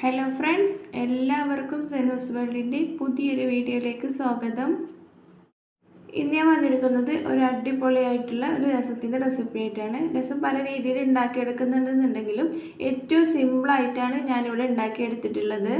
Hello friends എല്ലാവർക്കും സെനോസ് വേൾഡിന്റെ പുതിയൊരു വീഡിയോയിലേക്ക് സ്വാഗതം. ഇന്ന് ഞാൻ വന്നിരിക്കുന്നത് ഒരു അടിപൊളിയായിട്ടുള്ള ഒരു രസത്തിന്റെ റെസിപ്പി ആയിട്ടാണ്. രസം പല രീതിയിൽ ഉണ്ടാക്കിയെടുക്കുന്നുണ്ടെന്നുണ്ടെങ്കിലും ഏറ്റവും സിമ്പിളായിട്ടാണ് ഞാനിവിടെ ഉണ്ടാക്കിയെടുത്തിട്ടുള്ളത്.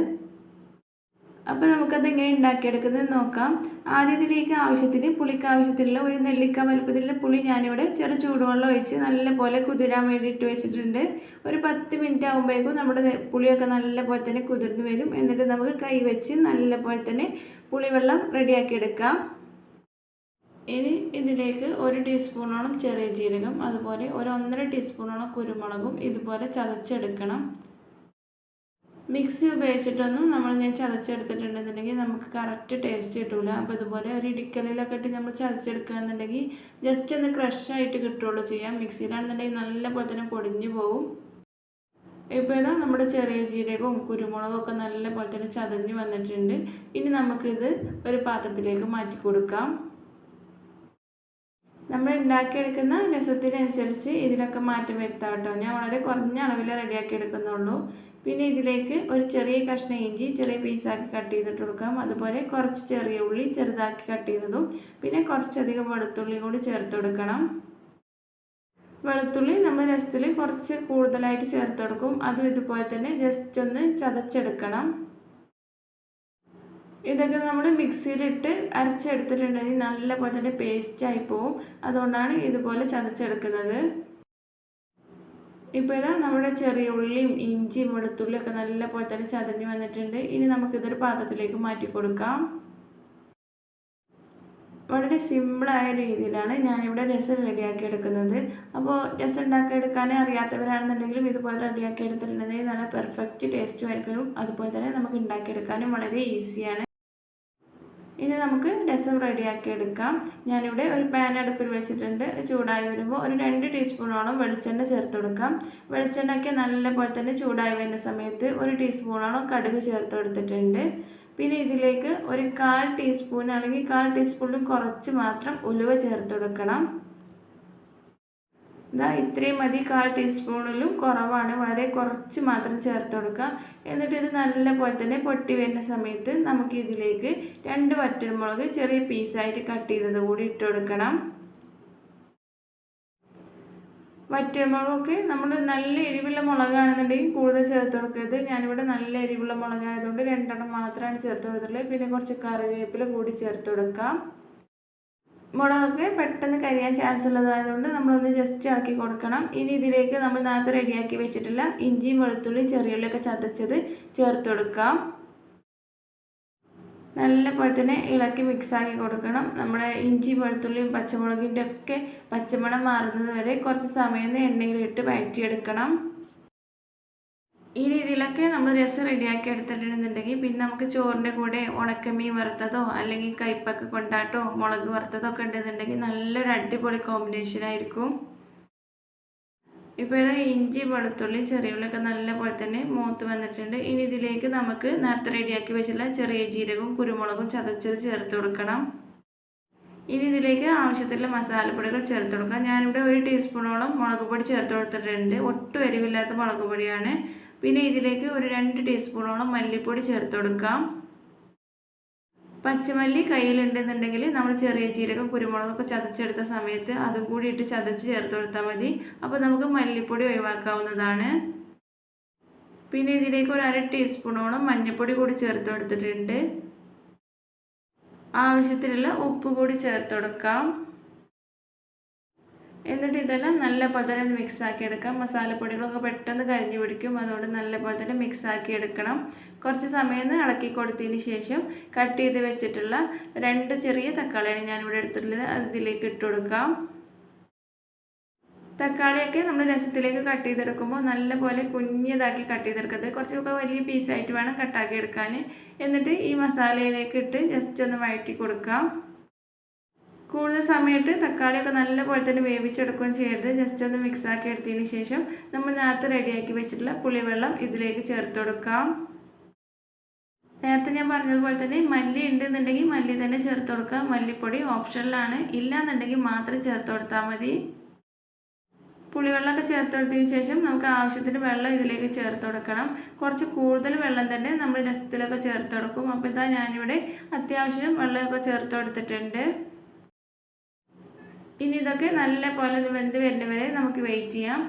അപ്പോൾ നമുക്കത് എങ്ങനെ ഉണ്ടാക്കിയെടുക്കുന്നത് നോക്കാം. ആദ്യത്തിലേക്ക് ആവശ്യത്തിന് പുളിക്ക് ആവശ്യത്തിനുള്ള ഒരു നെല്ലിക്ക വലുപ്പത്തിലുള്ള പുളി ഞാനിവിടെ ചെറു ചൂടുവെള്ളം ഒഴിച്ച് നല്ലപോലെ കുതിരാൻ വേണ്ടി ഇട്ട് വെച്ചിട്ടുണ്ട്. ഒരു പത്ത് മിനിറ്റ് ആകുമ്പോഴേക്കും നമ്മുടെ പുളിയൊക്കെ നല്ലപോലെ തന്നെ കുതിർന്ന് വരും. എന്നിട്ട് നമുക്ക് കൈ വെച്ച് നല്ലപോലെ തന്നെ പുളിവെള്ളം റെഡിയാക്കി എടുക്കാം ഇനി ഇതിലേക്ക് ഒരു ടീസ്പൂണോളം ചെറിയ ജീരകം അതുപോലെ ഒരു ഒന്നര ടീസ്പൂണോളം കുരുമുളകും ഇതുപോലെ ചതച്ചെടുക്കണം. മിക്സി ഉപയോഗിച്ചിട്ടൊന്നും നമ്മൾ ഞാൻ ചതച്ചെടുത്തിട്ടുണ്ടെന്നുണ്ടെങ്കിൽ നമുക്ക് കറക്റ്റ് ടേസ്റ്റ് കിട്ടില്ല അപ്പോൾ ഇതുപോലെ ഒരു ഇടിക്കലിലൊക്കെ ഇട്ട് നമ്മൾ ചതച്ചെടുക്കുകയാണെന്നുണ്ടെങ്കിൽ ജസ്റ്റ് ഒന്ന് ക്രഷായിട്ട് കിട്ടുള്ളൂ ചെയ്യാം മിക്സിയിലാണെന്നുണ്ടെങ്കിൽ നല്ലപോലെ തന്നെ പൊടിഞ്ഞു പോകും ഇപ്പോൾ ഇതാ നമ്മുടെ ചെറിയ ജീരകവും കുരുമുളകും ഒക്കെ നല്ലപോലെ തന്നെ ചതഞ്ഞ് വന്നിട്ടുണ്ട്. ഇനി നമുക്കിത് ഒരു പാത്രത്തിലേക്ക് മാറ്റി കൊടുക്കാം. നമ്മൾ ഉണ്ടാക്കിയെടുക്കുന്ന രസത്തിനനുസരിച്ച് ഇതിലൊക്കെ മാറ്റം വരുത്താം കേട്ടോ. ഞാൻ വളരെ കുറഞ്ഞ അളവിൽ റെഡിയാക്കി എടുക്കുന്നുള്ളൂ. പിന്നെ ഇതിലേക്ക് ഒരു ചെറിയ കഷ്ണം ഇഞ്ചി ചെറിയ പീസാക്കി കട്ട് ചെയ്തിട്ട് കൊടുക്കാം. അതുപോലെ കുറച്ച് ചെറിയ ഉള്ളി ചെറുതാക്കി കട്ട് ചെയ്തതും പിന്നെ കുറച്ചധികം വെളുത്തുള്ളി കൂടി ചേർത്ത് കൊടുക്കണം. വെളുത്തുള്ളി നമ്മൾ രസത്തിൽ കുറച്ച് കൂടുതലായിട്ട് ചേർത്ത് കൊടുക്കും. അതും ഇതുപോലെ തന്നെ ജസ്റ്റ് ഒന്ന് ചതച്ചെടുക്കണം. ഇതൊക്കെ നമ്മൾ മിക്സിയിലിട്ട് അരച്ചെടുത്തിട്ടുണ്ടെങ്കിൽ നല്ല പോലെ തന്നെ പേസ്റ്റായി പോവും. അതുകൊണ്ടാണ് ഇതുപോലെ ചതച്ചെടുക്കുന്നത്. ഇപ്പോൾ ഇതാ നമ്മുടെ ചെറിയ ഉള്ളിയും ഇഞ്ചിയും വെളുത്തുള്ളിയും ഒക്കെ നല്ല പോലെ തന്നെ ചതഞ്ഞ് വന്നിട്ടുണ്ട്. ഇനി നമുക്കിതൊരു പാത്രത്തിലേക്ക് മാറ്റി കൊടുക്കാം. വളരെ സിമ്പിളായ രീതിയിലാണ് ഞാനിവിടെ രസം റെഡിയാക്കി എടുക്കുന്നത്. അപ്പോൾ രസം ഉണ്ടാക്കി എടുക്കാനേ അറിയാത്തവരാണെന്നുണ്ടെങ്കിലും ഇതുപോലെ റെഡിയാക്കി എടുത്തിട്ടുണ്ടെങ്കിൽ നല്ല പെർഫെക്റ്റ് ടേസ്റ്റും ആയിരിക്കും. അതുപോലെ തന്നെ നമുക്ക് ഉണ്ടാക്കിയെടുക്കാനും വളരെ ഈസിയാണ് ഇനി നമുക്ക് രസം റെഡിയാക്കി എടുക്കാം. ഞാനിവിടെ ഒരു പാൻ അടുപ്പിൽ വെച്ചിട്ടുണ്ട്. ചൂടായി വരുമ്പോൾ ഒരു രണ്ട് ടീസ്പൂണോളം വെളിച്ചെണ്ണ ചേർത്ത് കൊടുക്കാം. വെളിച്ചെണ്ണയ്ക്ക് നല്ലപോലെ തന്നെ ചൂടായി വരുന്ന സമയത്ത് ഒരു ടീസ്പൂണോളം കടുക് ചേർത്ത് കൊടുത്തിട്ടുണ്ട്. പിന്നെ ഇതിലേക്ക് ഒരു കാൽ ടീസ്പൂൺ അല്ലെങ്കിൽ കാൽ ടീസ്പൂണിലും കുറച്ച് മാത്രം ഉലുവ ചേർത്ത് കൊടുക്കണം. ഇതാ ഇത്രയും മതി കാൽ ടീസ്പൂണിലും കുറവാണ്. വളരെ കുറച്ച് മാത്രം ചേർത്ത് കൊടുക്കുക. എന്നിട്ട് ഇത് നല്ല പോലെ തന്നെ പൊട്ടി വരുന്ന സമയത്ത് നമുക്ക് ഇതിലേക്ക് രണ്ട് വറ്റൽമുളക് ചെറിയ പീസായിട്ട് കട്ട് ചെയ്തത് കൂടി ഇട്ട് കൊടുക്കണം. വറ്റൽമുളകൊക്കെ നമ്മൾ നല്ല എരിവുള്ള മുളകാണെന്നുണ്ടെങ്കിൽ കൂടുതൽ ചേർത്ത് കൊടുക്കരുത്. ഞാനിവിടെ നല്ല എരിവുള്ള മുളകായതുകൊണ്ട് രണ്ടെണ്ണം മാത്രമാണ് ചേർത്ത് കൊടുത്തിട്ടുള്ളത്. പിന്നെ കുറച്ച് കറിവേപ്പില കൂടി ചേർത്ത് കൊടുക്കാം. മുളകൊക്കെ പെട്ടെന്ന് കരിയാൻ ചാൻസ് ഉള്ളതായതുകൊണ്ട് നമ്മളൊന്ന് ജസ്റ്റ് ഇളക്കി കൊടുക്കണം. ഇനി ഇതിലേക്ക് നമ്മൾ നേരത്തെ റെഡിയാക്കി വെച്ചിട്ടുള്ള ഇഞ്ചിയും വെളുത്തുള്ളിയും ചെറിയുള്ളിയൊക്കെ ചതച്ചത് ചേർത്ത് കൊടുക്കാം. നല്ല പോലെ തന്നെ ഇളക്കി മിക്സാക്കി കൊടുക്കണം. നമ്മുടെ ഇഞ്ചി വെളുത്തുള്ളിയും പച്ചമുളകിന്റെ ഒക്കെ പച്ചമണം മാറുന്നത് വരെ കുറച്ച് സമയം എണ്ണയിലിട്ട് വഴറ്റിയെടുക്കണം ഈ രീതിയിലൊക്കെ നമ്മൾ രസം റെഡിയാക്കി എടുത്തിട്ടുണ്ടെന്നുണ്ടെങ്കിൽ പിന്നെ നമുക്ക് ചോറിന്റെ കൂടെ ഉണക്കമീൻ വറുത്തതോ അല്ലെങ്കിൽ കയ്പ്പൊക്കെ കൊണ്ടാട്ടോ മുളക് വറുത്തതോ ഒക്കെ ഉണ്ടെന്നുണ്ടെങ്കിൽ നല്ലൊരു അടിപൊളി കോമ്പിനേഷൻ ആയിരിക്കും. ഇപ്പോൾ ഇതാ ഇഞ്ചി വെളുത്തുള്ളി ചെറിയുള്ളിയൊക്കെ നല്ല പോലെ തന്നെ മൂത്ത് വന്നിട്ടുണ്ട്. ഇനി ഇതിലേക്ക് നമുക്ക് നേരത്തെ റെഡിയാക്കി വെച്ചിട്ടുള്ള ചെറിയ ജീരകവും കുരുമുളകും ചതച്ചത് ചേർത്ത് കൊടുക്കണം. ഇനി ഇതിലേക്ക് ആവശ്യത്തിലുള്ള മസാലപ്പൊടികൾ ചേർത്ത് കൊടുക്കാം. ഞാനിവിടെ ഒരു ടീസ്പൂണോളം മുളക് പൊടി ചേർത്ത് കൊടുത്തിട്ടുണ്ട്. ഒട്ടും എരിവില്ലാത്ത മുളക് പൊടിയാണ്. പിന്നെ ഇതിലേക്ക് ഒരു രണ്ട് ടീസ്പൂണോളം മല്ലിപ്പൊടി ചേർത്ത് കൊടുക്കാം. പച്ചമല്ലി കയ്യിലുണ്ടെന്നുണ്ടെങ്കിൽ നമ്മൾ ചെറിയ ജീരകം കുരുമുളകൊക്കെ ചതച്ചെടുത്ത സമയത്ത് അതും കൂടി ഇട്ട് ചതച്ച് ചേർത്ത് കൊടുത്താൽ മതി. അപ്പോൾ നമുക്ക് മല്ലിപ്പൊടി ഒഴിവാക്കാവുന്നതാണ്. പിന്നെ ഇതിലേക്ക് ഒരു അര ടീസ്പൂണോളം മഞ്ഞൾപ്പൊടി കൂടി ചേർത്ത് കൊടുത്തിട്ടുണ്ട്. ആവശ്യത്തിനുള്ള ഉപ്പ് കൂടി ചേർത്ത് കൊടുക്കാം. എന്നിട്ട് ഇതെല്ലാം നല്ല പോലെ തന്നെ മിക്സ് ആക്കി എടുക്കാം. മസാലപ്പൊടികളൊക്കെ പെട്ടെന്ന് കരിഞ്ഞു പിടിക്കും. അതുകൊണ്ട് നല്ല പോലെ തന്നെ മിക്സ് ആക്കി എടുക്കണം. കുറച്ച് സമയം ഇളക്കി കൊടുത്തതിന് ശേഷം കട്ട് ചെയ്ത് വെച്ചിട്ടുള്ള രണ്ട് ചെറിയ തക്കാളിയാണ് ഞാനിവിടെ എടുത്തിട്ടുള്ളത്. അതിലേക്ക് ഇട്ട് കൊടുക്കാം. തക്കാളിയൊക്കെ നമ്മൾ രസത്തിലേക്ക് കട്ട് ചെയ്തെടുക്കുമ്പോൾ നല്ല പോലെ കുഞ്ഞതാക്കി കട്ട് ചെയ്തെടുക്കരുത്. കുറച്ചൊക്കെ വലിയ പീസായിട്ട് വേണം കട്ടാക്കി എടുക്കാൻ. എന്നിട്ട് ഈ മസാലയിലേക്ക് ഇട്ട് ജസ്റ്റ് ഒന്ന് വഴറ്റി കൊടുക്കാം. കൂടുതൽ സമയത്ത് തക്കാളിയൊക്കെ നല്ലപോലെ തന്നെ വേവിച്ചെടുക്കുകയും ചെയ്യരുത്. ജസ്റ്റ് ഒന്ന് മിക്സാക്കി എടുത്തതിന് ശേഷം നമ്മൾ നേരത്തെ റെഡിയാക്കി വെച്ചിട്ടുള്ള പുളിവെള്ളം ഇതിലേക്ക് ചേർത്ത് കൊടുക്കാം. നേരത്തെ ഞാൻ പറഞ്ഞതുപോലെ തന്നെ മല്ലി ഉണ്ടെന്നുണ്ടെങ്കിൽ മല്ലി തന്നെ ചേർത്ത് കൊടുക്കാം. മല്ലിപ്പൊടി ഓപ്ഷനിലാണ് ഇല്ലാന്നുണ്ടെങ്കിൽ മാത്രം ചേർത്ത് കൊടുത്താൽ മതി. പുളിവെള്ളമൊക്കെ ചേർത്ത് കൊടുത്തതിന് ശേഷം നമുക്ക് ആവശ്യത്തിന് വെള്ളം ഇതിലേക്ക് ചേർത്ത് കൊടുക്കണം. കുറച്ച് കൂടുതൽ വെള്ളം തന്നെ നമ്മൾ രസത്തിലൊക്കെ ചേർത്ത് കൊടുക്കും. അപ്പോൾ ഇതാ ഞാനിവിടെ അത്യാവശ്യം വെള്ളമൊക്കെ ചേർത്ത് കൊടുത്തിട്ടുണ്ട്. ഇനി ഇതൊക്കെ നല്ല പോലെ വെന്ത് വരുന്നവരെ നമുക്ക് വെയിറ്റ് ചെയ്യാം.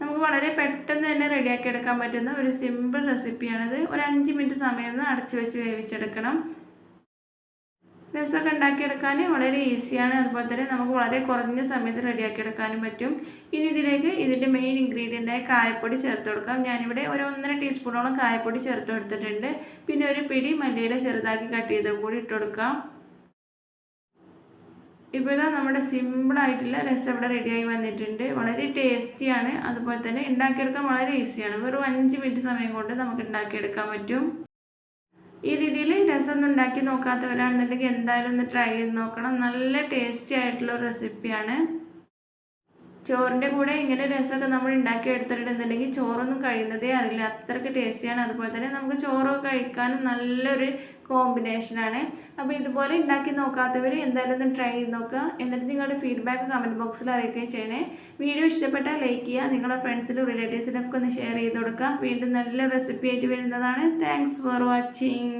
നമുക്ക് വളരെ പെട്ടെന്ന് തന്നെ റെഡിയാക്കി എടുക്കാൻ പറ്റുന്ന ഒരു സിമ്പിൾ റെസിപ്പിയാണിത് ഒരു അഞ്ച് മിനിറ്റ് സമയം അടച്ചു വെച്ച് വേവിച്ചെടുക്കണം. രസമൊക്കെ ഉണ്ടാക്കിയെടുക്കാൻ വളരെ ഈസിയാണ് അതുപോലെ തന്നെ നമുക്ക് വളരെ കുറഞ്ഞ സമയത്ത് റെഡിയാക്കി എടുക്കാനും പറ്റും. ഇനി ഇതിലേക്ക് ഇതിന്റെ മെയിൻ ഇൻഗ്രീഡിയന്റായ കായപ്പൊടി ചേർത്ത് കൊടുക്കാം. ഞാനിവിടെ ഒരു ഒന്നര ടീസ്പൂണോളം കായപ്പൊടി ചേർത്ത് കൊടുത്തിട്ടുണ്ട്. പിന്നെ ഒരു പിടി മല്ലിയില ചെറുതാക്കി കട്ട് ചെയ്ത് കൂടി ഇട്ട് കൊടുക്കാം. ഇപ്പോൾ ഇതാ നമ്മുടെ സിമ്പിളായിട്ടുള്ള രസം ഇവിടെ റെഡിയായി വന്നിട്ടുണ്ട്. വളരെ ടേസ്റ്റിയാണ് അതുപോലെ തന്നെ ഉണ്ടാക്കിയെടുക്കാൻ വളരെ ഈസിയാണ് വെറും അഞ്ച് മിനിറ്റ് സമയം കൊണ്ട് നമുക്ക് ഉണ്ടാക്കിയെടുക്കാൻ പറ്റും. ഈ രീതിയിൽ രസം ഉണ്ടാക്കി നോക്കാത്തവരാണെന്നുണ്ടെങ്കിൽ എന്തായാലും ഒന്ന് ട്രൈ ചെയ്ത് നോക്കണം. നല്ല ടേസ്റ്റി ആയിട്ടുള്ള റെസിപ്പിയാണ് ചോറിന്റെ കൂടെ ഇങ്ങനെ രസമൊക്കെ നമ്മൾ ഉണ്ടാക്കി എടുത്തിട്ടുണ്ടെന്നുണ്ടെങ്കിൽ ചോറൊന്നും കഴിയുന്നതേ അറിയില്ല. അത്രയ്ക്ക് ടേസ്റ്റിയാണ് അതുപോലെ തന്നെ നമുക്ക് ചോറൊക്കെ കഴിക്കാനും നല്ലൊരു കോമ്പിനേഷനാണ് അപ്പോൾ ഇതുപോലെ ഉണ്ടാക്കി നോക്കാത്തവർ എന്തായാലും ഒന്ന് ട്രൈ ചെയ്ത് നോക്കുക. എന്നിട്ട് നിങ്ങളുടെ ഫീഡ്ബാക്ക് കമന്റ് ബോക്സിൽ അറിയിക്കുകയും ചെയ്യണേ. വീഡിയോ ഇഷ്ടപ്പെട്ടാൽ ലൈക്ക് ചെയ്യുക. നിങ്ങളുടെ ഫ്രണ്ട്സിനും റിലേറ്റീവ്സിനൊക്കെ ഒന്ന് ഷെയർ ചെയ്ത് കൊടുക്കുക. വീണ്ടും നല്ല റെസിപ്പി ആയിട്ട് വരുന്നതാണ്. Thanks for watching